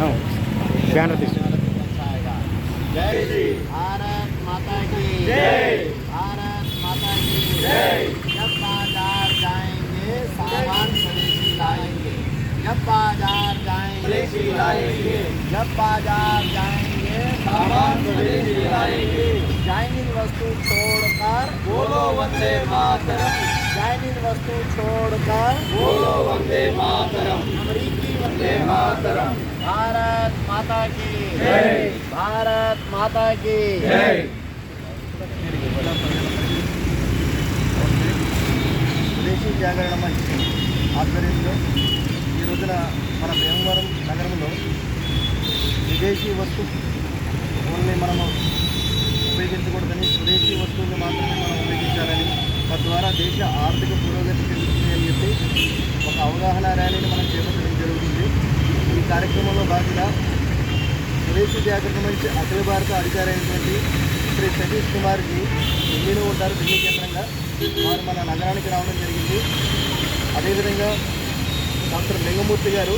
Banner తీసి जय श्री भारत माता की जय भारत माता की जय जब बाजार जाएंगे सामान स्वदेशी लाएंगे जब बाजार जाएंगे स्वदेशी लाएंगे जब बाजार जाएंगे सामान स्वदेशी लाएंगे चाइनीज वस्तु छोड़कर बोलो वंदे मातरम चाइनीज वस्तु छोड़कर बोलो वंदे मातरम अमरीकी वंदे मातरम भारत माता की जय भारत माता की जय స్వదేశీ జాగరణ మంచి ఆధ్వర్యంలో ఈ రోజున మన భీమవరం నగరంలో విదేశీ వస్తు ఓన్లీ మనము ఉపయోగించకూడదని స్వదేశీ వస్తువులు మాత్రమే మనం ఉపయోగించాలని తద్వారా దేశ ఆర్థిక పురోగతి చెందుతుంది అని చెప్పి ఒక అవగాహన ర్యాలీని మనం చేపట్టడం జరుగుతుంది. ఈ కార్యక్రమంలో భాగంగా స్వదేశీ జాగ్రత్త మంచి అఖిల భారత అధికారైనటువంటి శ్రీ సతీష్ కుమార్కి ఢిల్లీలో ఉంటారు. ఢిల్లీ కేంద్రంగా వారు మన నగరానికి రావడం జరిగింది. అదేవిధంగా డాక్టర్ లింగమూర్తి గారు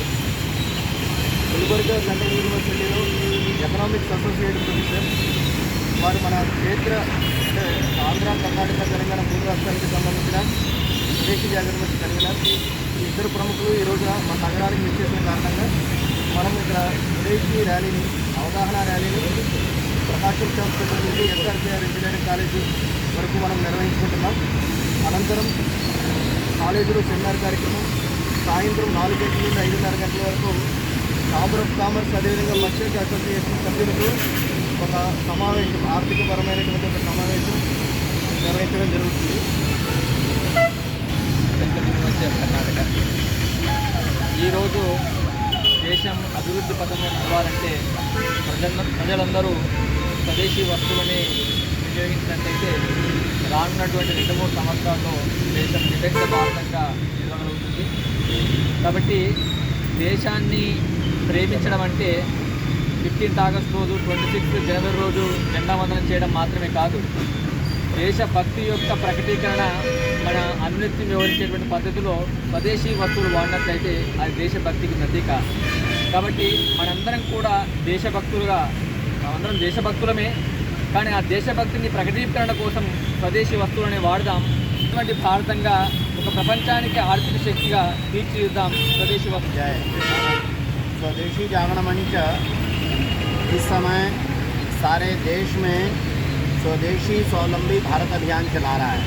గుల్బర్గా సెంట్రల్ యూనివర్సిటీలో ఎకనామిక్స్ అసోసియేట్ ప్రొఫెసర్. వారు మన క్షేత్ర అంటే ఆంధ్ర కర్ణాటక తెలంగాణ మూడు రాష్ట్రాలకు సంబంధించిన విదేశీ జాగ్రత్తలు మంచి ఈ ఇద్దరు ప్రముఖులు ఈ రోజున మన నగరానికి విచ్చేసిన కారణంగా మనం ఇక్కడ విదేశీ ర్యాలీని అవగాహన ర్యాలీని ప్రకాశం హాస్పిటల్ నుండి ఎస్ఆర్కేఆర్ ఇంజనీరింగ్ కాలేజీ వరకు మనం నిర్వహించుకుంటున్నాం. అనంతరం కాలేజీలో సెమినార్ కార్యక్రమం సాయంత్రం నాలుగు గంటల నుండి ఐదున్నర గంటల వరకు కామర్ ఆఫ్ కామర్స్ అదేవిధంగా మర్చెంట్ అసోసియేషన్ సభ్యులతో ఒక సమావేశం ఆర్థికపరమైనటువంటి ఒక సమావేశం నిర్వహించడం జరుగుతుంది. సెంట్రల్ యూనివర్సిటీ ఆఫ్ కర్ణాటక ఈరోజు దేశం అభివృద్ధి పథంలో నడవాలంటే ప్రజల ప్రజలందరూ స్వదేశీ వస్తువులని వినియోగించినట్లయితే రానున్నటువంటి రెండు మూడు సంవత్సరాల్లో దేశం విభక్త భారతంగా నిలవగలుగుతుంది. కాబట్టి దేశాన్ని ప్రేమించడం అంటే ఫిఫ్టీన్త్ ఆగస్ట్ రోజు ట్వంటీ సిక్స్త్ జనవరి రోజు జెండా వందనం చేయడం మాత్రమే కాదు. దేశభక్తి యొక్క ప్రకటీకరణ మన అన్నిటిని వివరించేటువంటి పద్ధతిలో స్వదేశీ వస్తువులు వాడినట్లయితే అది దేశభక్తికి ప్రతీక. కాబట్టి మనందరం కూడా దేశభక్తులుగా అందరం దేశభక్తులమే కానీ ఆ దేశభక్తిని ప్రకటీకరణ కోసం స్వదేశీ వస్తువులనే వాడదాం. ఇటువంటి భారతంగా ఒక ప్రపంచానికి ఆర్థిక శక్తిగా తీర్చిదిద్దాం స్వదేశీ వస్తు స్వదేశీ జాగరణమణిచ इस समय सारे देश में स्वदेशी, स्वावलंबी भारत अभियान चला रहा है।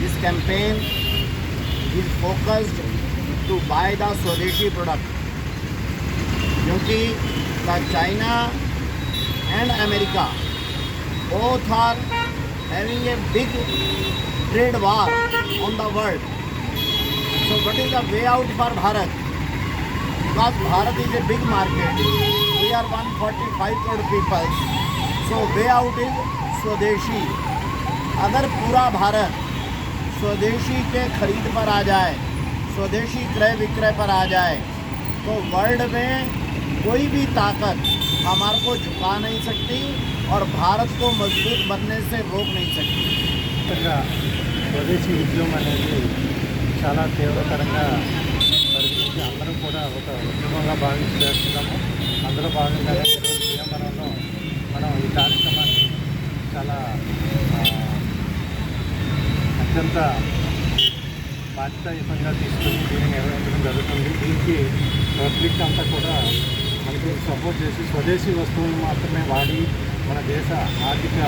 This campaign is focused to buy the swadeshi product क्योंकि the China and America both are having a big trade war on the world so what is the way out for Bharat because Bharat is a big market We are 145 crore people. So way out is स्वदेशी अगर पूरा भारत स्वदेशी के खरीद पर आ जाए स्वदेशी क्रय विक्रय पर आ जाए तो वर्ल्ड में कोई भी ताकत हमारे को झुका नहीं सकती और भारत को मजबूत बनने से रोक नहीं सकती ఇక్కడ స్వదేశీ ఉద్యమం అనేది చాలా తీవ్రతరంగా పరిగణించి అందరం కూడా ఒక ఉద్యమంగా భావించి చేస్తున్నాము అందులో భాగంగా ఈరోజు మనం ఈ కార్యక్రమాన్ని చాలా అత్యంత బాధ్యతాయుతంగా తీసుకుని దీన్ని నిర్వహించడం జరుగుతుంది. దీనికి పబ్లిక్ అంతా కూడా మనకి సపోర్ట్ చేసి స్వదేశీ వస్తువులు మాత్రమే వాడి మన దేశ ఆర్థిక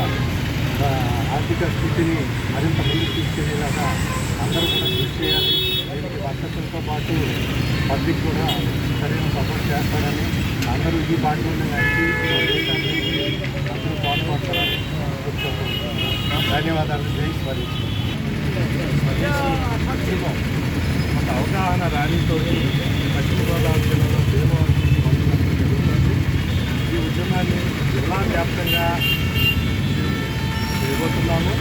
ఆర్థిక స్థితిని మరింత ముందుకు తీసుకెళ్ళేలాగా అందరూ కూడా కృషి చేయాలి. దీనికి వర్తకులతో పాటు పబ్లిక్ కూడా సరైన సపోర్ట్ చేస్తారని అందరూ ఈ బాధ్యతను నడిచి అందరూ పాల్పడతారని ధన్యవాదాలు జై స్వదేశీ ఒక అవగాహన ర్యాలీతో పశ్చిమ గోదావరి జిల్లాలో భీమవరం జరుగుతుంది ఈ ఉద్యమాన్ని జిల్లా వ్యాప్తంగా చేయబోతున్నాము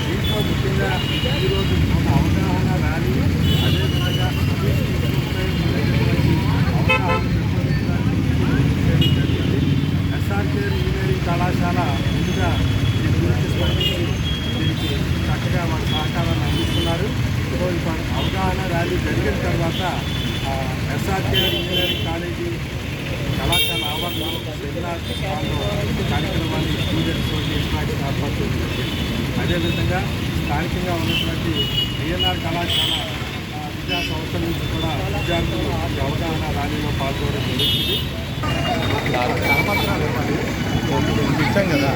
దీంట్లో ముఖ్యంగా ఈరోజు ఒక అవగాహన ర్యాలీ అదేవిధంగా అవగాహన పెంపొందించడానికి చేయడం జరిగింది ఎస్ఆర్కేర్ ఇంజనీరింగ్ కళాశాల ముందుగా దీని గురించి స్పందించి దీనికి చక్కగా మన సహకారాన్ని అందిస్తున్నారు. సో ఇప్పుడు అవగాహన ర్యాలీ జరిగిన తర్వాత ఎస్ఆర్కేఆర్ ఇంజనీరింగ్ సెమినార్ కార్యక్రమాన్ని స్టూడెంట్స్ ఇంట్రాక్షన్ ఏర్పాటు చేయడం జరిగింది అదేవిధంగా స్థానికంగా ఉన్నటువంటి ఐఎన్ఆర్ కళాశాల విద్యా సంస్థల నుంచి కూడా విద్యార్థులు అవగాహన ర్యాలీలో పాల్గొనడం జరుగుతుంది. ఇచ్చాం కదా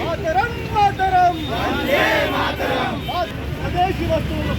మాతరం. మాతరం మాతరం స్వదేశీ వస్తువులు